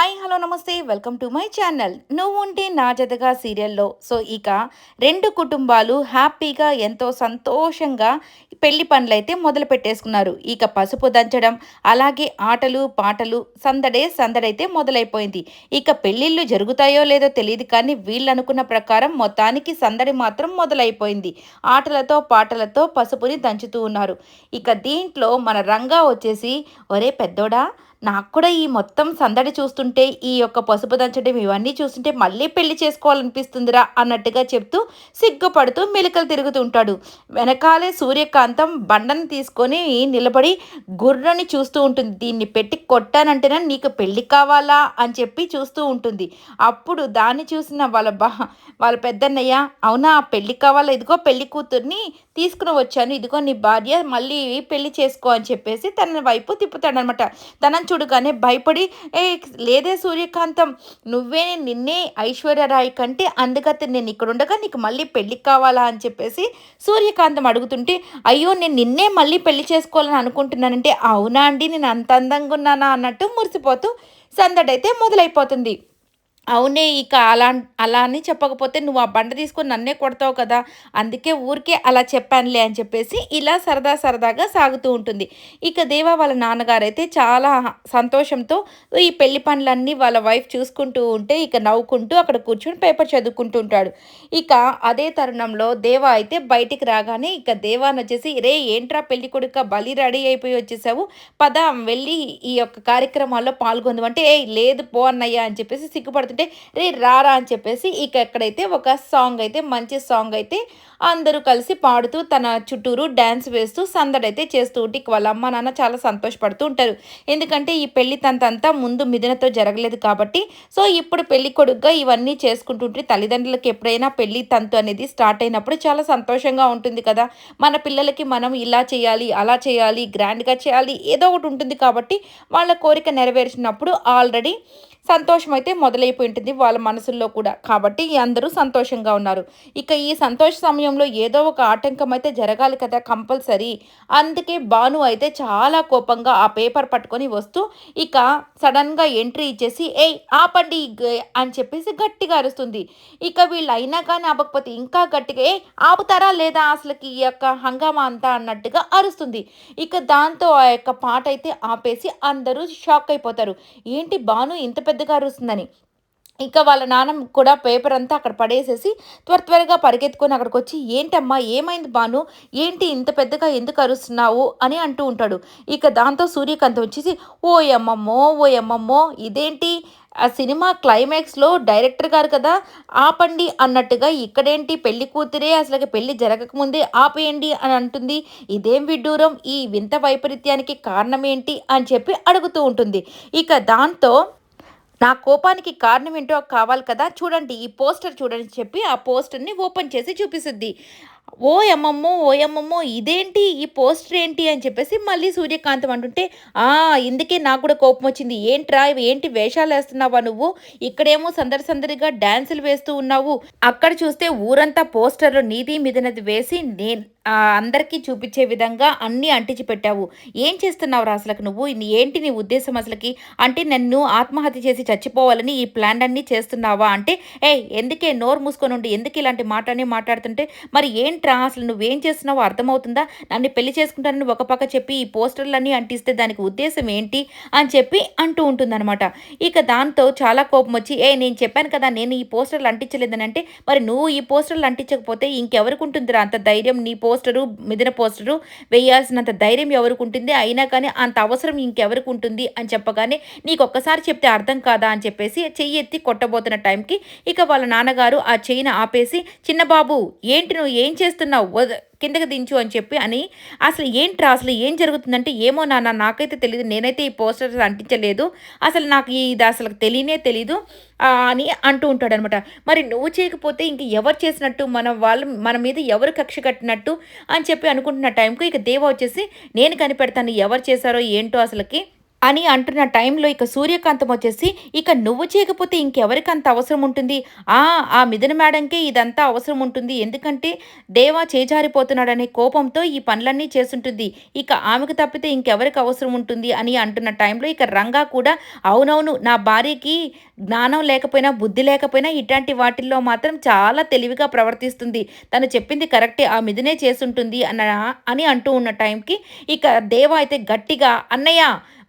Hi hello namaste. Welcome to my channel. నువ్వు ఉంటే నా జతగా సీరియల్లో. సో ఇక రెండు కుటుంబాలు హ్యాపీగా ఎంతో సంతోషంగా పెళ్ళి పనులైతే మొదలు పెట్టేసుకున్నారు. ఇక పసుపు దంచడం అలాగే ఆటలు పాటలు సందడే సందడైతే మొదలైపోయింది. ఇక పెళ్ళిళ్ళు జరుగుతాయో లేదో తెలియదు కానీ వీళ్ళు అనుకున్న ప్రకారం మొత్తానికి సందడి మాత్రం మొదలైపోయింది. ఆటలతో పాటలతో పసుపుని దంచుతూ ఉన్నారు. ఇక దీంట్లో మన రంగా వచ్చేసి ఒరే పెద్దోడా నాకు కూడా ఈ మొత్తం సందడి చూస్తుంటే ఈ యొక్క పసుపు దంచడం ఇవన్నీ చూస్తుంటే మళ్ళీ పెళ్ళి చేసుకోవాలనిపిస్తుందిరా అన్నట్టుగా చెప్తూ సిగ్గుపడుతూ మెలికలు తిరుగుతూ ఉంటాడు. వెనకాలే సూర్యకాంతం బండను తీసుకొని నిలబడి గుర్రని చూస్తూ ఉంటుంది. దీన్ని పెట్టి కొట్టానంటేనే నీకు పెళ్ళి కావాలా అని చెప్పి చూస్తూ ఉంటుంది. అప్పుడు దాన్ని చూసిన వాళ్ళ బా వాళ్ళ పెద్దన్నయ్య అవునా పెళ్ళి కావాలా? ఇదిగో పెళ్ళి కూతుర్ని తీసుకుని వచ్చాను. ఇదిగో నీ భార్య మళ్ళీ పెళ్ళి చేసుకో అని చెప్పేసి తన వైపు తిప్పుతాడనమాట. తనని చూడగానే భయపడి ఏ లేదే సూర్యకాంతం నువ్వే నిన్నే ఐశ్వర్యరాయ్ కంటే అందుకతే నేను ఇక్కడ ఉండగా నీకు మళ్ళీ పెళ్ళి కావాలా? అని చెప్పేసి సూర్యకాంతం అడుగుతుంటే అయ్యో నేను నిన్నే మళ్ళీ పెళ్ళి చేసుకోవాలని అనుకుంటున్నానంటే అవునా అండి? నేను అంత అందంగా ఉన్నానా? అన్నట్టు మురిసిపోతూ సందడైతే మొదలైపోతుంది. అవునే ఇక అలా అలా అని చెప్పకపోతే నువ్వు ఆ బండ తీసుకొని నన్నే కొడతావు కదా. అందుకే ఊరికే అలా చెప్పానులే అని చెప్పేసి ఇలా సరదా సరదాగా సాగుతూ ఉంటుంది. ఇక దేవా వాళ్ళ నాన్నగారు అయితే చాలా సంతోషంతో ఈ పెళ్ళి పనులన్నీ వాళ్ళ వైఫ్ చూసుకుంటూ ఉంటే ఇక నవ్వుకుంటూ అక్కడ కూర్చొని పేపర్ చదువుకుంటూ ఉంటాడు. ఇక అదే తరుణంలో దేవ అయితే బయటికి రాగానే ఇక దేవాన్ వచ్చేసి రే ఏంట్రా పెళ్ళి కొడుక బలి రెడీ అయిపోయి వచ్చేసావు? పద వెళ్ళి ఈ యొక్క కార్యక్రమాల్లో పాల్గొందు అంటే ఏ లేదు పో అన్నయ్య అని చెప్పేసి సిగ్గుపడుతుంటే రే రారా అని చెప్పేసి ఇక ఎక్కడైతే ఒక సాంగ్ అయితే మంచి సాంగ్ అయితే అందరూ కలిసి పాడుతూ తన చుట్టూరు డ్యాన్స్ వేస్తూ సందడైతే చేస్తూ ఉంటే వాళ్ళ అమ్మ నాన్న చాలా సంతోషపడుతూ ఉంటారు. ఎందుకంటే ఈ పెళ్ళి తంతంతా ముందు మిథునతో జరగలేదు కాబట్టి సో ఇప్పుడు పెళ్ళి కొడుకుగా ఇవన్నీ చేసుకుంటుంటే తల్లిదండ్రులకు ఎప్పుడైనా పెళ్ళి తంతు అనేది స్టార్ట్ అయినప్పుడు చాలా సంతోషంగా ఉంటుంది కదా. మన పిల్లలకి మనం ఇలా చేయాలి అలా చేయాలి గ్రాండ్గా చేయాలి ఏదో ఒకటి ఉంటుంది కాబట్టి వాళ్ళ కోరిక నెరవేర్చినప్పుడు ఆల్రెడీ సంతోషం అయితే మొదలైపోయి ఉంటుంది వాళ్ళ మనసుల్లో కూడా. కాబట్టి అందరూ సంతోషంగా ఉన్నారు. ఇక ఈ సంతోష సమయంలో ఏదో ఒక ఆటంకం అయితే జరగాలి కదా కంపల్సరీ. అందుకే భాను అయితే చాలా కోపంగా ఆ పేపర్ పట్టుకొని వస్తూ ఇక సడన్గా ఎంట్రీ ఇచ్చేసి ఏయ్ ఆపండి అని చెప్పేసి గట్టిగా అరుస్తుంది. ఇక వీళ్ళు అయినా కానీ ఆపకపోతే ఇంకా గట్టిగా ఏ ఆపుతారా లేదా అసలుకి ఈ యొక్క హంగామా అంతా అన్నట్టుగా అరుస్తుంది. ఇక దాంతో ఆ యొక్క పాట అయితే ఆపేసి అందరూ షాక్ అయిపోతారు. ఏంటి భాను ఇంత పెద్దగా అరుస్తుందని? ఇంకా వాళ్ళ నాన్న కూడా పేపర్ అంతా అక్కడ పడేసేసి త్వర త్వరగా పరిగెత్తుకొని అక్కడికి వచ్చి ఏంటమ్మా ఏమైంది బాను ఏంటి ఇంత పెద్దగా ఎందుకు అరుస్తున్నావు? అని అంటూ ఉంటాడు. ఇక దాంతో సూర్యకాంత్ వచ్చేసి ఓ అమ్మమ్మో ఓ అమ్మమ్మో ఇదేంటి? ఆ సినిమా క్లైమాక్స్లో డైరెక్టర్ గారు కదా ఆపండి అన్నట్టుగా ఇక్కడేంటి పెళ్ళి కూతురే అసలు పెళ్ళి జరగకముందే ఆపేయండి అని అంటుంది. ఇదేం విడ్డూరం? ఈ వింత వైపరీత్యానికి కారణం ఏంటి అని చెప్పి అడుగుతూ ఉంటుంది. ఇక దాంతో నా కోపానికి కారణం ఏంటో కావాలి కదా? చూడండి ఈ పోస్టర్ చూడండి చెప్పి ఆ పోస్టర్ని ఓపెన్ చేసి చూపిస్తుంది. ఓ ఎమ్మమ్మో ఓ ఎమ్మమ్మో ఇదేంటి? ఈ పోస్టర్ ఏంటి? అని చెప్పేసి మళ్ళీ సూర్యకాంతం అంటుంటే ఆ ఇందుకే నాకు కూడా కోపం వచ్చింది. ఏంట్రా ఏంటి? వేషాలు వేస్తున్నావా నువ్వు? ఇక్కడేమో సందడి సందడిగా డ్యాన్సులు వేస్తూ ఉన్నావు. అక్కడ చూస్తే ఊరంతా పోస్టర్లు నీది మీదనది వేసి నేను అందరికీ చూపించే విధంగా అన్నీ అంటించి పెట్టావు. ఏం చేస్తున్నావు రా అసలుకి నువ్వు? ఏంటి నీ ఉద్దేశం అసలుకి? అంటే నన్ను ఆత్మహత్య చేసి చచ్చిపోవాలని ఈ ప్లాన్ అన్నీ చేస్తున్నావా? అంటే ఏ ఎందుకే నోరు మూసుకొని ఉండి? ఎందుకు ఇలాంటి మాటని మాట్లాడుతుంటే? మరి ఏంటి ఏంట్రా? అసలు నువ్వేం చేస్తున్నావు అర్థమవుతుందా? నన్ను పెళ్ళి చేసుకుంటానని ఒక పక్క చెప్పి ఈ పోస్టర్లన్నీ అంటిస్తే దానికి ఉద్దేశం ఏంటి అని చెప్పి అంటూ ఉంటుందన్నమాట. ఇక దాంతో చాలా కోపం వచ్చి ఏ నేను చెప్పాను కదా నేను ఈ పోస్టర్లు అంటించలేదని అంటే మరి నువ్వు ఈ పోస్టర్లు అంటించకపోతే ఇంకెవరికి ఉంటుందిరా? అంత ధైర్యం నీ పోస్టరు మిదిన పోస్టరు వేయాల్సినంత ధైర్యం ఎవరికి ఉంటుంది? అయినా కానీ అంత అవసరం ఇంకెవరికి ఉంటుంది? అని చెప్పగానే నీకు ఒక్కసారి చెప్తే అర్థం కాదా? అని చెప్పేసి చెయ్యి ఎత్తి కొట్టబోతున్న టైంకి ఇక వాళ్ళ నాన్నగారు ఆ చెయ్యిని ఆపేసి చిన్న బాబు ఏంటి నువ్వు ఏం చేస్తున్నావు కిందకి దించు అని చెప్పి అని అసలు ఏంట్రా అసలు ఏం జరుగుతుందంటే ఏమో నాన్న నాకైతే తెలియదు నేనైతే ఈ పోస్టర్స్ అంటించలేదు అసలు నాకు ఇది అసలు తెలియనే తెలీదు అని అంటూ ఉంటాడు అనమాట మరి నువ్వు చేయకపోతే ఇంక ఎవరు చేసినట్టు మన వాళ్ళు మన మీద ఎవరు కక్ష కట్టినట్టు అని చెప్పి అనుకుంటున్న టైంకు ఇక దేవ వచ్చేసి నేను కనిపెడతాను ఎవరు చేశారో ఏంటో అసలుకి అని అంటున్న టైంలో ఇక సూర్యకాంతం వచ్చేసి ఇక నువ్వు చేయకపోతే ఇంకెవరికి అంత అవసరం ఉంటుంది? ఆ ఆ మిథున మేడంకే ఇదంతా అవసరం ఉంటుంది. ఎందుకంటే దేవా చేజారిపోతున్నాడనే కోపంతో ఈ పనులన్నీ చేస్తుంటుంది. ఇక ఆమెకు తప్పితే ఇంకెవరికి అవసరం ఉంటుంది? అని అంటున్న టైంలో ఇక రంగా కూడా అవునవును నా భార్యకి జ్ఞానం లేకపోయినా బుద్ధి లేకపోయినా ఇట్లాంటి వాటిల్లో మాత్రం చాలా తెలివిగా ప్రవర్తిస్తుంది. తను చెప్పింది కరెక్టే ఆ మిథునే చేసుంటుంది అన్న అని అంటూ ఉన్న టైంకి ఇక దేవా అయితే గట్టిగా అన్నయ్య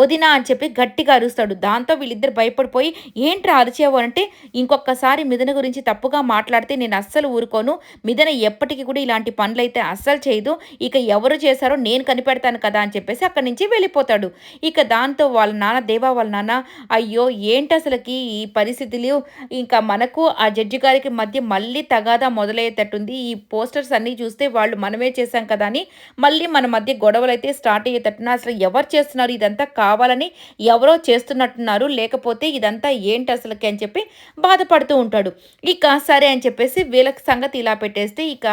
వదినా అని చెప్పి గట్టిగా అరుస్తాడు. దాంతో వీళ్ళిద్దరు భయపడిపోయి ఏంట్రా అరిచేవారంటే అంటే ఇంకొకసారి మిథున గురించి తప్పుగా మాట్లాడితే నేను అస్సలు ఊరుకోను. మిథున ఎప్పటికీ కూడా ఇలాంటి పనులైతే అస్సలు చేయదు. ఇక ఎవరు చేశారో నేను కనిపెడతాను కదా అని చెప్పేసి అక్కడి నుంచి వెళ్ళిపోతాడు. ఇక దాంతో వాళ్ళ నాన్న దేవా వాళ్ళ నాన్న అయ్యో ఏంటి అసలుకి ఈ పరిస్థితులు? ఇంకా మనకు ఆ జడ్జి గారికి మధ్య మళ్ళీ తగాదా మొదలయ్యేటట్టుంది. ఈ పోస్టర్స్ అన్నీ చూస్తే వాళ్ళు మనమే చేశాం కదా అని మళ్ళీ మన మధ్య గొడవలు అయితే స్టార్ట్ అయ్యేటట్టున అసలు ఎవరు చేస్తున్నారు ఇదంతా కావాలని ఎవరో చేస్తున్నట్టున్నారు. లేకపోతే ఇదంతా ఏంటి అసలుకి అని చెప్పి బాధపడుతూ ఉంటాడు. ఇక సరే అని చెప్పేసి వీళ్ళకి సంగతి ఇలా పెట్టేస్తే ఇక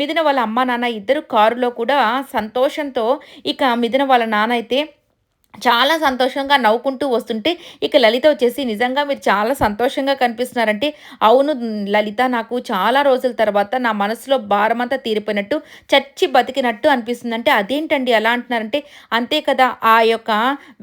మిదిన వాళ్ళ అమ్మ నాన్న ఇద్దరు కారులో కూడా సంతోషంతో ఇక మిదిన వాళ్ళ నాన్న అయితే చాలా సంతోషంగా నవ్వుకుంటూ వస్తుంటే ఇక లలిత వచ్చేసి నిజంగా మీరు చాలా సంతోషంగా కనిపిస్తున్నారంటే. అవును లలిత నాకు చాలా రోజుల తర్వాత నా మనసులో భారమంతా తీరిపోయినట్టు చచ్చి బతికినట్టు అనిపిస్తుంది అంటే అదేంటండి ఎలా అంటున్నారంటే అంతే కదా ఆ యొక్క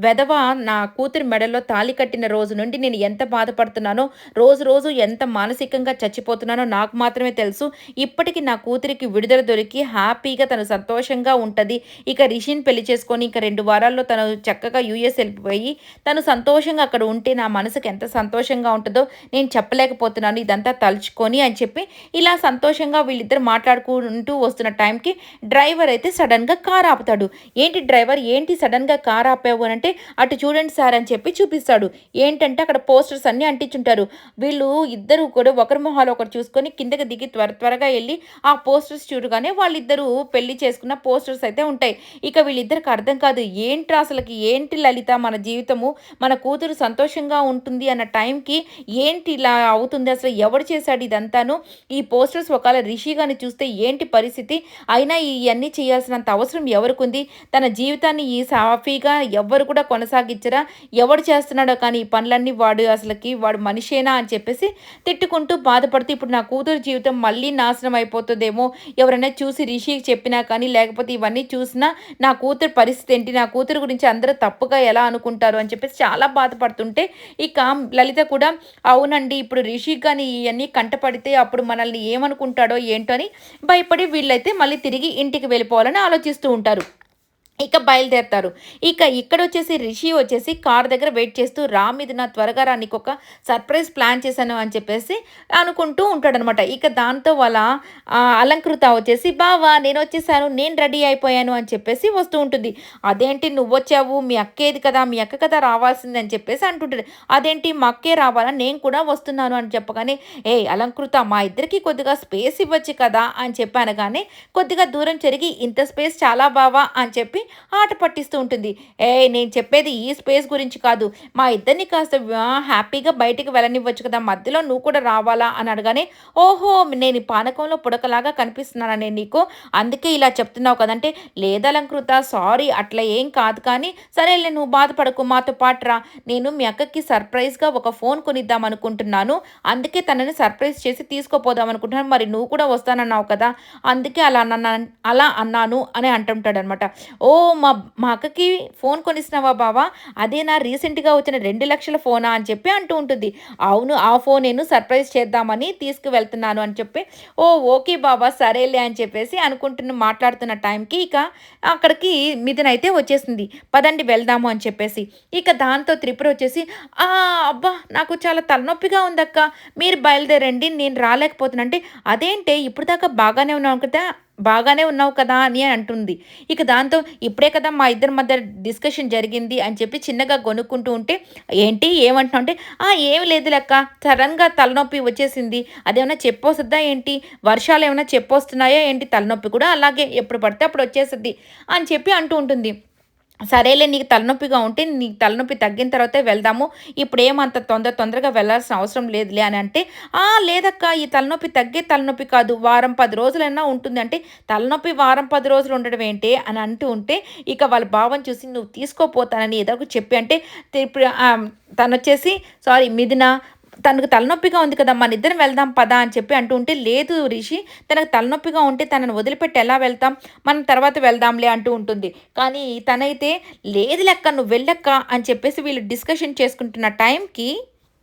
వెధవ నా కూతురి మెడలో తాళి కట్టిన రోజు నుండి నేను ఎంత బాధపడుతున్నానో రోజు రోజు ఎంత మానసికంగా చచ్చిపోతున్నానో నాకు మాత్రమే తెలుసు. ఇప్పటికి నా కూతురికి విడుదల దొరికి హ్యాపీగా తను సంతోషంగా ఉంటుంది. ఇక రిషిని పెళ్ళి చేసుకొని ఇక రెండు వారాల్లో తను చక్క చక్కగా యూఎస్ వెళ్ళిపోయి తను సంతోషంగా అక్కడ ఉంటే నా మనసుకు ఎంత సంతోషంగా ఉంటుందో నేను చెప్పలేకపోతున్నాను ఇదంతా తలుచుకొని అని చెప్పి ఇలా సంతోషంగా వీళ్ళిద్దరు మాట్లాడుకుంటూ వస్తున్న టైంకి డ్రైవర్ అయితే సడన్గా కార్ ఆపుతాడు. ఏంటి డ్రైవర్? ఏంటి సడన్గా కార్ ఆపావు అని అంటే అటు చూడండి సార్ అని చెప్పి చూపిస్తాడు. ఏంటంటే అక్కడ పోస్టర్స్ అన్నీ అంటించుంటారు. వీళ్ళు ఇద్దరు కూడా ఒకరి మొహాలు ఒకరు చూసుకొని కిందకి దిగి త్వర త్వరగా వెళ్ళి ఆ పోస్టర్స్ చూడగానే వాళ్ళిద్దరూ పెళ్ళి చేసుకున్న పోస్టర్స్ అయితే ఉంటాయి. ఇక వీళ్ళిద్దరికి అర్థం కాదు ఏంట్రా అసలుకి ఏంటి లలిత మన జీవితము మన కూతురు సంతోషంగా ఉంటుంది అన్న టైంకి ఏంటి ఇలా అవుతుంది? అసలు ఎవడు చేశాడు ఇదంతాను? ఈ పోస్టర్స్ ఒకవేళ రిషి కానీ చూస్తే ఏంటి పరిస్థితి? అయినా ఇవన్నీ చేయాల్సినంత అవసరం ఎవరికి తన జీవితాన్ని ఈ సాఫీగా ఎవరు కూడా కొనసాగించరా? ఎవడు చేస్తున్నాడో కానీ ఈ పనులన్నీ వాడు అసలుకి వాడు మనిషేనా అని చెప్పేసి తిట్టుకుంటూ బాధపడుతూ ఇప్పుడు నా కూతురు జీవితం మళ్ళీ నాశనం అయిపోతుందేమో? ఎవరైనా చూసి రిషికి చెప్పినా కానీ లేకపోతే ఇవన్నీ చూసినా నా కూతురు పరిస్థితి ఏంటి? నా కూతురు గురించి అందరూ తప్పుగా ఎలా అనుకుంటారు అని చెప్పేసి చాలా బాధపడుతుంటే ఇక లలిత కూడా అవునండి ఇప్పుడు రిషి కానీ ఇవన్నీ కంటపడితే అప్పుడు మనల్ని ఏమనుకుంటాడో ఏంటో అని భయపడి వీళ్ళైతే మళ్ళీ తిరిగి ఇంటికి వెళ్ళిపోవాలని ఆలోచిస్తూ ఉంటారు. ఇక బయలుదేరతారు. ఇక ఇక్కడ వచ్చేసి రిషి వచ్చేసి కార్ దగ్గర వెయిట్ చేస్తూ రా మీది నా త్వరగా రా నీకు ఒక సర్ప్రైజ్ ప్లాన్ చేశాను అని చెప్పేసి అనుకుంటూ ఉంటాడనమాట. ఇక దాంతో వాళ్ళ అలంకృత వచ్చేసి బావా నేను వచ్చేసాను నేను రెడీ అయిపోయాను అని చెప్పేసి వస్తూ ఉంటుంది. అదేంటి నువ్వు వచ్చావు మీ అక్కేది కదా మీ అక్క కదా రావాల్సింది అని చెప్పేసి అంటుంటుంది అదేంటి మా అక్కే రావాలా? నేను కూడా వస్తున్నాను అని చెప్పగానే ఏ అలంకృత మా ఇద్దరికి కొద్దిగా స్పేస్ ఇవ్వచ్చు కదా అని చెప్పాను కానీ కొద్దిగా దూరం జరిగి ఇంత స్పేస్ చాలా బావా అని చెప్పి ఆట పట్టిస్తూ ఉంటుంది. ఏ నేను చెప్పేది ఈ స్పేస్ గురించి కాదు. మా ఇద్దరిని కాస్త హ్యాపీగా బయటికి వెళ్ళనివ్వచ్చు కదా మధ్యలో నువ్వు కూడా రావాలా అని అడగానే ఓహో నేను పానకంలో పుడకలాగా కనిపిస్తున్నాననే నేను నీకు అందుకే ఇలా చెప్తున్నావు కదంటే లేదలంకృత సారీ అట్లా ఏం కాదు కానీ సరేలే నువ్వు బాధపడకు మాతో పాటరా నేను మీ అక్కకి సర్ప్రైజ్గా ఒక ఫోన్ కొనిద్దాం అనుకుంటున్నాను. అందుకే తనని సర్ప్రైజ్ చేసి తీసుకుపోదాం అనుకుంటున్నాను. మరి నువ్వు కూడా వస్తానన్నావు కదా అందుకే అలా అన్నా అలా అన్నాను అని అంటుంటాడనమాట. ఓ ఓ మా మా అక్కకి ఫోన్ కొనిస్తున్నావా బావా? అదే నా రీసెంట్గా వచ్చిన రెండు లక్షల ఫోనా అని చెప్పి అంటూ ఉంటుంది. అవును ఆ ఫోన్ నేను సర్ప్రైజ్ చేద్దామని తీసుకువెళ్తున్నాను అని చెప్పి ఓ ఓకే బాబా సరేలే అని చెప్పేసి అనుకుంటున్న మాట్లాడుతున్న టైంకి ఇక అక్కడికి మిథున్ అయితే వచ్చేసింది. పదండి వెళ్దాము అని చెప్పేసి. ఇక దాంతో త్రిపుర వచ్చేసి అబ్బా నాకు చాలా తలనొప్పిగా ఉందక్క. మీరు బయలుదేరండి నేను రాలేకపోతున్నా. అదేంటే ఇప్పుడు దాకా బాగానే ఉన్నాను కదా. బాగానే ఉన్నావు కదా అని అంటుంది. ఇక దాంతో ఇప్పుడే కదా మా ఇద్దరి మధ్య డిస్కషన్ జరిగింది అని చెప్పి చిన్నగా కొనుక్కుంటూ ఉంటే ఏంటి? ఏమంటున్నావు? అంటే ఏమి లేదు లెక్క. సడన్గా తలనొప్పి వచ్చేసింది. అదేమన్నా చెప్పొస్తుందా ఏంటి? వర్షాలు ఏమైనా చెప్పొస్తున్నాయా ఏంటి? తలనొప్పి కూడా అలాగే ఎప్పుడు పడితే అప్పుడు వచ్చేస్తుంది అని చెప్పి అంటూ ఉంటుంది. సరేలే నీకు తలనొప్పిగా ఉంటే నీకు తలనొప్పి తగ్గిన తర్వాతే వెళ్దాము. ఇప్పుడు ఏమంత తొందర తొందరగా వెళ్ళాల్సిన అవసరం లేదులే అని అంటే ఆ లేదక్క ఈ తలనొప్పి తగ్గే తలనొప్పి కాదు. వారం పది రోజులైనా ఉంటుంది. అంటే తలనొప్పి వారం పది రోజులు ఉండడం ఏంటి? అని అంటూ ఉంటే ఇక వాళ్ళ భావం చూసి నువ్వు తీసుకోపోతానని ఏదో చెప్పి అంటే తను వచ్చేసి సారీ మిథున తనకు తలనొప్పిగా ఉంది కదా మన ఇద్దరం వెళ్దాం పదా అని చెప్పి అంటూ ఉంటే లేదు రిషి తనకు తలనొప్పిగా ఉంటే తనను వదిలిపెట్టి ఎలా వెళ్తాం? మనం తర్వాత వెళ్దాంలే అంటూ ఉంటుంది. కానీ తనైతే లేదు లెక్క నువ్వు వెళ్ళక్క అని చెప్పేసి వీళ్ళు డిస్కషన్ చేసుకుంటున్న టైంకి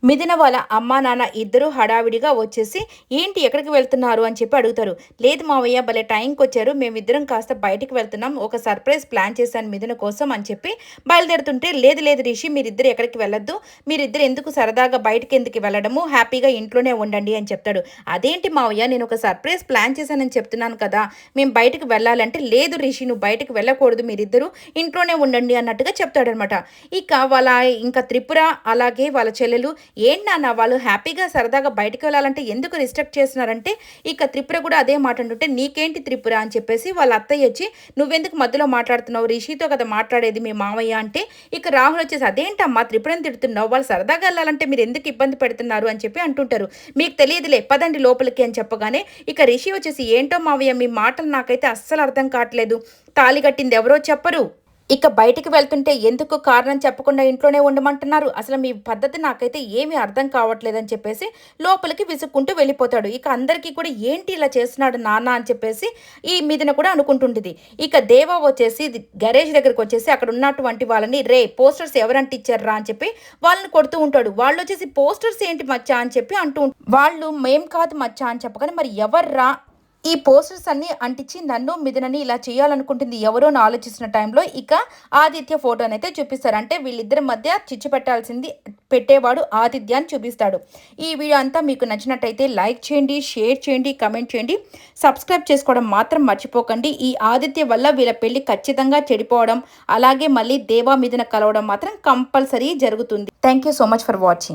మిదిన వాళ్ళ అమ్మా నాన్న ఇద్దరూ హడావిడిగా వచ్చేసి ఏంటి ఎక్కడికి వెళ్తున్నారు? అని చెప్పి అడుగుతారు. లేదు మావయ్య భలే టైంకి వచ్చారు. మేమిద్దరం కాస్త బయటికి వెళ్తున్నాం. ఒక సర్ప్రైజ్ ప్లాన్ చేశాను మిదిన కోసం అని చెప్పి బయలుదేరుతుంటే లేదు లేదు రిషి మీరిద్దరు ఎక్కడికి వెళ్ళొద్దు. మీరిద్దరు ఎందుకు సరదాగా బయటికి ఎందుకు వెళ్ళడము? హ్యాపీగా ఇంట్లోనే ఉండండి అని చెప్తాడు. అదేంటి మావయ్య నేను ఒక సర్ప్రైజ్ ప్లాన్ చేశానని చెప్తున్నాను కదా. మేము బయటకు వెళ్ళాలంటే లేదు రిషి నువ్వు బయటకు వెళ్ళకూడదు. మీరిద్దరు ఇంట్లోనే ఉండండి అన్నట్టుగా చెప్తాడనమాట. ఇక వాళ్ళ ఇంకా త్రిపుర అలాగే వాళ్ళ చెల్లెలు ఏంటి నాన్న వాళ్ళు హ్యాపీగా సరదాగా బయటకు వెళ్ళాలంటే ఎందుకు రిస్ట్రిక్ట్ చేస్తున్నారంటే ఇక త్రిపుర కూడా అదే మాట అంటుంటే నీకేంటి త్రిపుర? అని చెప్పేసి వాళ్ళ అత్తయ్య వచ్చి నువ్వెందుకు మధ్యలో మాట్లాడుతున్నావు? రిషితో కదా మాట్లాడేది మీ మామయ్య అంటే ఇక రాహుల్ వచ్చేసి అదేంటమ్మా త్రిపురని తిడుతున్నావు? వాళ్ళు సరదాగా వెళ్ళాలంటే మీరు ఎందుకు ఇబ్బంది పెడుతున్నారు? అని చెప్పి అంటుంటారు. మీకు తెలియదులే పదండి లోపలికి అని చెప్పగానే ఇక రిషి వచ్చేసి ఏంటో మావయ్య మీ మాటలు నాకైతే అస్సలు అర్థం కావట్లేదు. తాలి కట్టింది ఎవరో చెప్పరు. ఇక బయటికి వెళ్తుంటే ఎందుకు కారణం చెప్పకుండా ఇంట్లోనే ఉండమంటున్నారు. అసలు మీ పద్ధతి నాకైతే ఏమీ అర్థం కావట్లేదని చెప్పేసి లోపలికి విసుక్కుంటూ వెళ్ళిపోతాడు. ఇక అందరికీ కూడా ఏంటి ఇలా చేస్తున్నాడు నాన్న అని చెప్పేసి ఈ మీదన కూడా అనుకుంటుంటుంది. ఇక దేవా వచ్చేసి గరేజ్ దగ్గరికి వచ్చేసి అక్కడ ఉన్నటువంటి వాళ్ళని రే పోస్టర్స్ ఎవరంటే ఇచ్చారా అని చెప్పి వాళ్ళని కొడుతూ ఉంటాడు. వాళ్ళు వచ్చేసి పోస్టర్స్ ఏంటి మచ్చా అని చెప్పి అంటూ వాళ్ళు మేం కాదు మచ్చా అని చెప్పగానే మరి ఎవర్రా ఈ పోస్టర్స్ అన్ని అంటించి నన్ను మిథునని ఇలా చేయాలనుకుంటుంది ఎవరో ఆలోచిస్తున్న టైంలో ఇక ఆదిత్య ఫోటోని అయితే చూపిస్తారు. అంటే వీళ్ళిద్దరి మధ్య చిచ్చు పెట్టాల్సింది పెట్టేవాడు ఆదిత్య అని చూపిస్తాడు. ఈ వీడియో అంతా మీకు నచ్చినట్టయితే లైక్ చేయండి షేర్ చేయండి కమెంట్ చేయండి. సబ్స్క్రైబ్ చేసుకోవడం మాత్రం మర్చిపోకండి. ఈ ఆదిత్య వల్ల వీళ్ళ పెళ్ళి ఖచ్చితంగా చెడిపోవడం అలాగే మళ్ళీ దేవా మిథున కలవడం మాత్రం కంపల్సరీ జరుగుతుంది. Thank you so much for watching